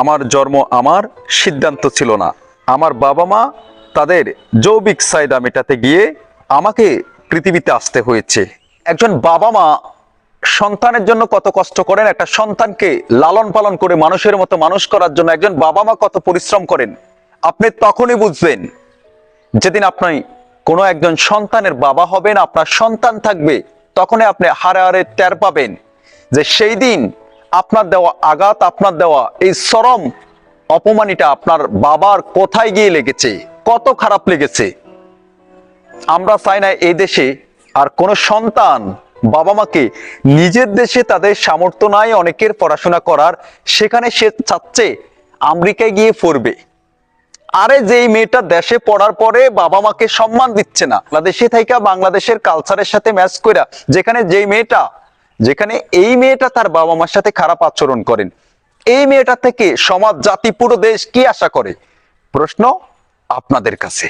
আমার জন্ম আমার সিদ্ধান্ত ছিল না। আমার বাবা মা তাদের জৈবিক চাহিদা মেটাতে গিয়ে আমাকে পৃথিবীতে আসতে হয়েছে। একজন বাবা মা সন্তানের জন্য কত কষ্ট করেন, একটা সন্তানকে লালন পালন করে মানুষের মতো মানুষ করার জন্য একজন বাবা মা কত পরিশ্রম করেন, আপনি তখনই বুঝবেন যেদিন আপনি কোনো একজন সন্তানের বাবা হবেন, আপনার সন্তান থাকবে, তখনই আপনি হারে হারে টের পাবেন যে সেই দিন আপনার দেওয়া আঘাত, আপনার দেওয়া এই চরম অপমানিটা আপনার বাবার কোথায় গিয়ে লেগেছে? কত খারাপ লেগেছে? আমরা চাই না এই দেশে আর কোনো সন্তান বাবা মাকে নিজের দেশে তাদের সামর্থ্য নাই, অনেকের পড়াশোনা করার, সেখানে সে চাচ্ছে আমেরিকায় গিয়ে পড়বে। আরে যেই মেয়েটা দেশে পড়ার পরে বাবা মাকে সম্মান দিচ্ছে না, বাংলাদেশে থাইকা বাংলাদেশের কালচারের সাথে ম্যাচ কইরা, যেখানে যেই মেয়েটা যেখানে এই মেয়েটা তার বাবা মার সাথে খারাপ আচরণ করেন। এই মেয়েটা থেকে সমাজ, জাতি, পুরো দেশ কি আশা করে? প্রশ্ন আপনাদের কাছে।